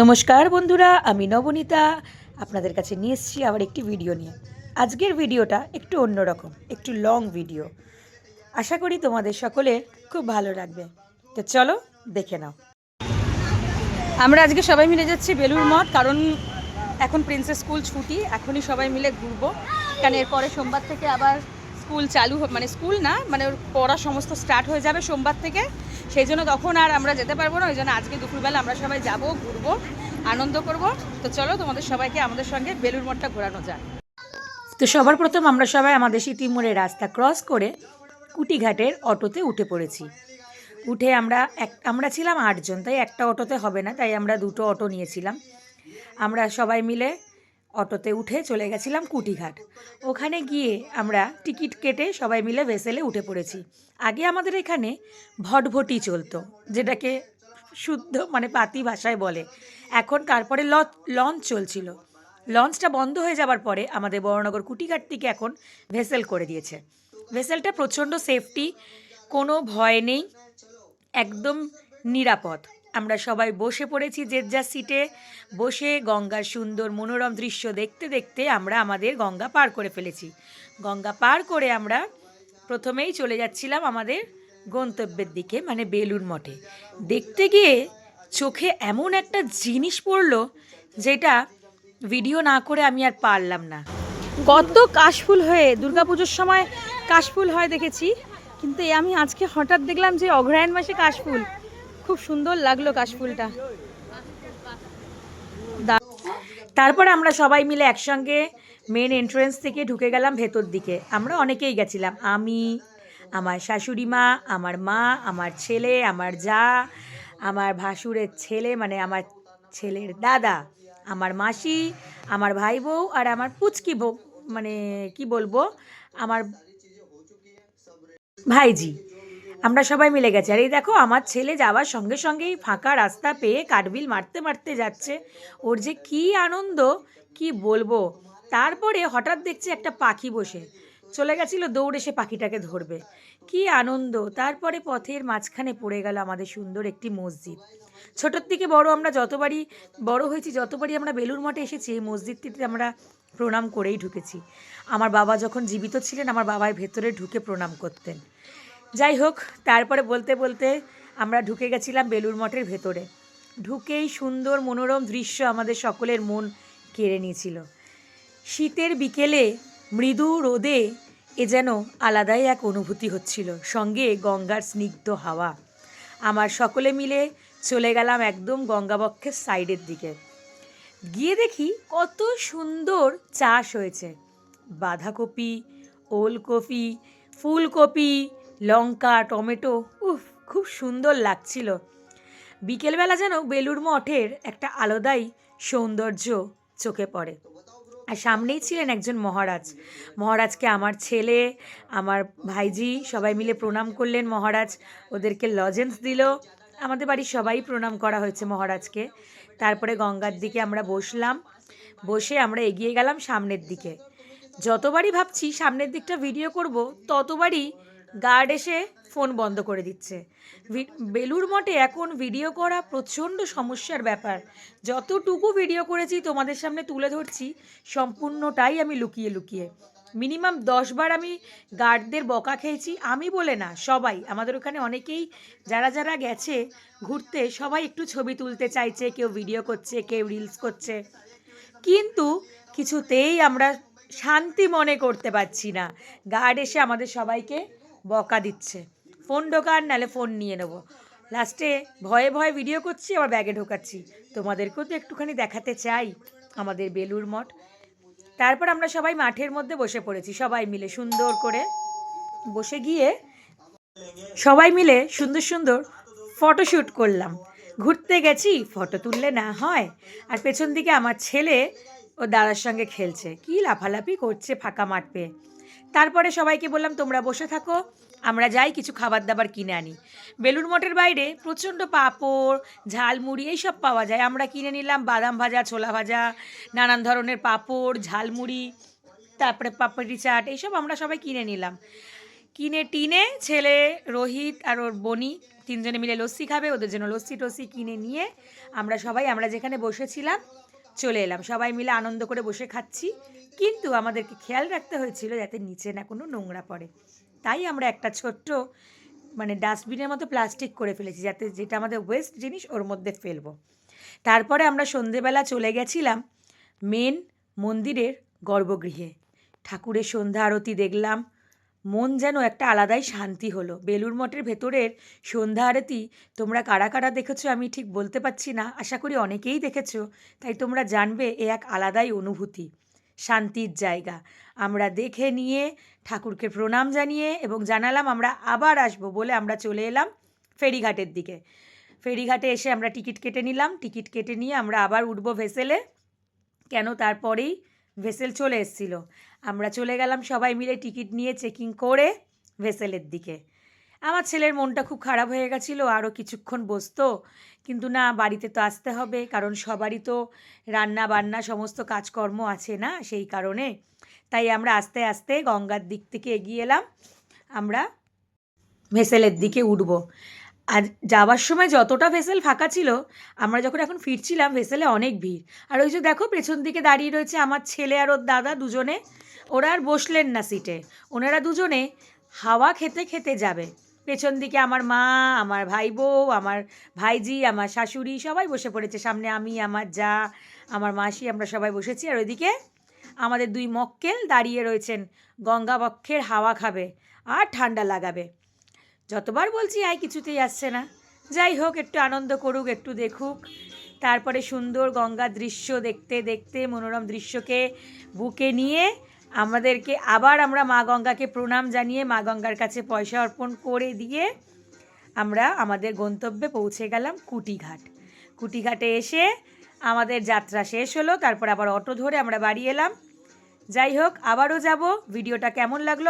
নমস্কার বন্ধুরা, আমি নবনীতা। আপনাদের কাছে নিয়ে এসেছি আবার একটি ভিডিও নিয়ে। আজকের ভিডিওটা একটু অন্যরকম একটু লং ভিডিও আশা করি তোমাদের সকলের খুব ভালো লাগবে। তো চলো, দেখে নাও। আমরা আজকে সবাই মিলে যাচ্ছি বেলুর মঠ, কারণ এখন প্রিন্সেস স্কুল ছুটি, এখনই সবাই মিলে ঘুরবো। কারণ এরপরে সোমবার থেকে আবার স্কুল চালু মানে স্কুল না মানে ওর পড়া সমস্ত স্টার্ট হয়ে যাবে সোমবার থেকে। সেই জন্য তখন আর আমরা যেতে পারব না, ওই জন্য আজকে দুপুরবেলা আমরা সবাই যাব, ঘুরবো, আনন্দ করব। তো চলো তোমাদের সবাইকে আমাদের সঙ্গে বেলুর মঠটা ঘোরানো যাক। তো সবার প্রথম আমরা সবাই আমাদের সিটিমোড়ে রাস্তা ক্রস করে কুটিঘাটের অটোতে উঠে পড়েছি। উঠে আমরা এক, আমরা ছিলাম আটজন, তাই একটা অটোতে হবে না, তাই আমরা দুটো অটো নিয়েছিলাম। আমরা সবাই মিলে অটোতে উঠে চলে গেছিলাম কুটিঘাট। ওখানে গিয়ে আমরা টিকিট কেটে সবাই মিলে ভেসেলে উঠে পড়েছি। আগে আমাদের এখানে ভটভটি চলতো, যেটাকে শুদ্ধ মানে পাতি ভাষায় বলে। এখন তারপরে লঞ্চ চলছিল। লঞ্চটা বন্ধ হয়ে যাবার পরে আমাদের বড়নগর কুটিঘাট থেকে এখন ভেসেল করে দিয়েছে। ভেসেলটা প্রচণ্ড সেফটি কোনো ভয় নেই, একদম নিরাপদ। আমরা সবাই বসে পড়েছি যে যার সিটে। বসে গঙ্গার সুন্দর মনোরম দৃশ্য দেখতে দেখতে আমরা আমাদের গঙ্গা পার করে ফেলেছি। গঙ্গা পার করে আমরা প্রথমেই চলে যাচ্ছিলাম আমাদের গন্তব্যের দিকে মানে বেলুর মঠে। দেখতে গিয়ে চোখে এমন একটা জিনিস পড়ল যেটা ভিডিও না করে আমি আর পারলাম না। কত কাশফুল হয়ে, দুর্গাপুজোর সময় কাশফুল হয় দেখেছি, কিন্তু আমি আজকে হঠাৎ দেখলাম যে অগ্রহায়ণ মাসে কাশফুল। খুব সুন্দর লাগল কাশফুলটা। তারপর আমরা সবাই মিলে একসঙ্গে মেন এন্ট্রেন্স থেকে ঢুকে গেলাম ভেতর দিকে। আমরা অনেকেই গেছিলাম। আমি, আমার শাশুড়ি মা, আমার মা, আমার ছেলে, আমার যা, আমার ভাসুরের ছেলে মানে আমার ছেলের দাদা, আমার মাসি, আমার ভাই বউ আর আমার পুচকি বউ মানে কি বলব, আমার ভাইজি। আমরা সবাই মিলে গেছি। আর এই দেখো, আমার ছেলে যাওয়ার সঙ্গে সঙ্গেই ফাঁকা রাস্তা পেয়ে কাঠবিল মারতে মারতে যাচ্ছে। ওর যে কি আনন্দ, কি বলব? তারপরে হঠাৎ দেখছি একটা পাখি বসে। চলে গেছিল দৌড়ে সে পাখিটাকে ধরবে। কি আনন্দ! তারপরে পথের মাঝখানে পড়ে গেল আমাদের সুন্দর একটি মসজিদ। ছোটোর থেকে বড় আমরা যতবারই বড় হয়েছি, যতবারই আমরা বেলুর মঠে এসেছি, এই মসজিদটিতে আমরা প্রণাম করেই ঢুকেছি। আমার বাবা যখন জীবিত ছিলেন, আমার বাবার ভেতরে ঢুকে প্রণাম করতেন। যাই হোক তারপরে বলতে বলতে আমরা ঢুকে গেছিলাম বেলুর মঠের ভেতরে। ঢুকেই সুন্দর মনোরম দৃশ্য আমাদের সকলের মন কেড়ে নিয়েছিল। শীতের বিকেলে মৃদু রোদে এ যেন আলাদাই এক অনুভূতি হচ্ছিল, সঙ্গে গঙ্গার স্নিগ্ধ হাওয়া। আমার সকলে মিলে চলে গেলাম একদম গঙ্গাবক্ষের সাইডের দিকে। গিয়ে দেখি কত সুন্দর চাষ হয়েছে। বাঁধাকপি, ওলকপি, ফুলকপি লঙ্কা, টমেটো, উফ, খুব সুন্দর লাগছিল। বিকেলবেলা যেন বেলুর মঠের একটা আলাদাই সৌন্দর্য চোখে পড়ে। আর সামনেই ছিলেন একজন মহারাজ। মহারাজকে আমার ছেলে, আমার ভাইজি সবাই মিলে প্রণাম করলেন মহারাজ। ওদেরকে লজেন্স দিল। আমাদের বাড়ির সবাই প্রণাম করা হয়েছে মহারাজকে। তারপরে গঙ্গার দিকে আমরা বসলাম। বসে আমরা এগিয়ে গেলাম সামনের দিকে। যতবারই ভাবছি সামনের দিকটা ভিডিও করব, ততবারই গার্ড এসে ফোন বন্ধ করে দিচ্ছে। বেলুর মঠে এখন ভিডিও করা প্রচণ্ড সমস্যার ব্যাপার। যতটুকু ভিডিও করেছি তোমাদের সামনে তুলে ধরছি, সম্পূর্ণটাই আমি লুকিয়ে লুকিয়ে। মিনিমাম দশবার আমি গার্ডদের বকা খেয়েছি। আমি বলে না, সবাই। আমাদের ওখানে অনেকেই যারা যারা গেছে ঘুরতে, সবাই একটু ছবি তুলতে চাইছে, কেউ ভিডিও করছে, কেউ রিলস করছে। কিন্তু কিছুতেই আমরা শান্তি মনে করতে পারছি না। গার্ড এসে আমাদের সবাইকে বকা দিচ্ছে। ফোন ঢোকার নালে ফোন নিয়ে নেব। লাস্টে ভয়ে ভয়ে ভিডিও করছি, আবার ব্যাগে ঢোকাচ্ছি। তোমাদেরকেও তো একটুখানি দেখাতে চাই আমাদের বেলুর মঠ। তারপর আমরা সবাই মাঠের মধ্যে বসে পড়েছি, সবাই মিলে সুন্দর করে বসে গিয়ে সবাই মিলে সুন্দর সুন্দর ফটোশ্যুট করলাম। ঘুরতে গেছি, ফটো তুললে না হয়। আর পেছন দিকে আমার ছেলে ও দাদার সঙ্গে খেলছে। কি লাফালাফি করছে ফাঁকা মাঠ পেয়ে। তারপরে সবাইকে বললাম, তোমরা বসে থাকো, আমরা যাই কিছু খাবার দাবার কিনে আনি। বেলুর মঠের বাইরে প্রচণ্ড পাঁপড়, ঝালমুড়ি এইসব পাওয়া যায়। আমরা কিনে নিলাম বাদাম ভাজা, ছোলা ভাজা, নানান ধরনের পাঁপড়, ঝালমুড়ি, তারপরে পাপড়ি চাট, এইসব আমরা সবাই কিনে নিলাম। কিনে টিনে ছেলে রোহিত আর ওর বনি তিনজনে মিলে লস্যি খাবে, ওদের জন্য লস্যি টস্যি কিনে নিয়ে আমরা সবাই, আমরা যেখানে বসেছিলাম চলে এলাম। সবাই মিলে আনন্দ করে বসে খাচ্ছি। কিন্তু আমাদেরকে খেয়াল রাখতে হয়েছিল যাতে নিচে না কোনো নোংরা পড়ে। তাই আমরা একটা ছোট্ট মানে ডাস্টবিনের মতো প্লাস্টিক করে ফেলেছি যাতে যেটা আমাদের ওয়েস্ট জিনিস ওর মধ্যে ফেলব। তারপরে আমরা সন্ধেবেলা চলে গেছিলাম মেন মন্দিরের গর্ভগৃহে। ঠাকুরের সন্ধ্যা আরতি দেখলাম। মন যেন একটা আলাদাই শান্তি হলো। বেলুর মঠের ভেতরের সন্ধ্যা আরতি তোমরা কারা কারা দেখেছ আমি ঠিক বলতে পারছি না। আশা করি অনেকেই দেখেছ। তাই তোমরা জানবে এ এক আলাদাই অনুভূতি। শান্তির জায়গা। আমরা দেখে নিয়ে ঠাকুরকে প্রণাম জানিয়ে এবং জানালাম আমরা আবার আসব বলে আমরা চলে এলাম ফেরিঘাটের দিকে। ফেরিঘাটে এসে আমরা টিকিট কেটে নিলাম। টিকিট কেটে নিয়ে আমরা আবার উঠবো ভেসেলে। কেন তারপরেই ভেসেল চলে এসেছিল। আমরা চলে গেলাম সবাই মিলে টিকিট নিয়ে চেকিং করে ভেসেলের দিকে। আমার ছেলের মনটা খুব খারাপ হয়ে গেছিল, আরও কিছুক্ষণ বসতো, কিন্তু না, বাড়িতে তো আসতে হবে, কারণ সবারই তো রান্না বান্না সমস্ত কাজকর্ম আছে না, সেই কারণে। তাই আমরা আস্তে আস্তে গঙ্গার দিক থেকে এগিয়ে এলাম, আমরা ভেসেলের দিকে উঠব। আর যাওয়ার সময় যতটা ভেসেল ফাঁকা ছিল, আমরা যখন এখন ফিরছিলাম ভেসেলে অনেক ভিড়। আর ওই যে দেখো, পেছন দিকে দাঁড়িয়ে রয়েছে আমার ছেলে আর ওর দাদা দুজনে। ওরা আর বসলেন না সিটে ওনারা দুজনে হাওয়া খেতে খেতে যাবে। পেছন দিকে আমার মা, আমার ভাই বউ, আমার ভাইজি, আমার শাশুড়ি সবাই বসে পড়েছে। সামনে আমি, আমার যা, আমার মাসি, আমরা সবাই বসেছি। আর ওইদিকে আমাদের দুই মক্কেল দাঁড়িয়ে রয়েছেন। গঙ্গাবক্ষের হাওয়া খাবে আর ঠান্ডা লাগাবে। যতবার বলছি, আয় কিছুতেই আসছে না। যাই হোক, একটু আনন্দ করুক, একটু দেখুক। তারপরে সুন্দর গঙ্গার দৃশ্য দেখতে দেখতে, মনোরম দৃশ্যকে বুকে নিয়ে আমাদেরকে আবার আমরা মা গঙ্গাকে প্রণাম জানিয়ে, মা গঙ্গার কাছে পয়সা অর্পণ করে দিয়ে আমরা আমাদের গন্তব্যে পৌঁছে গেলাম কুটিঘাট। কুটিঘাটে এসে আমাদের যাত্রা শেষ হলো, তারপর আবার অটো ধরে আমরা বাড়ি এলাম। যাই হোক, আবারও যাব। ভিডিওটা কেমন লাগল?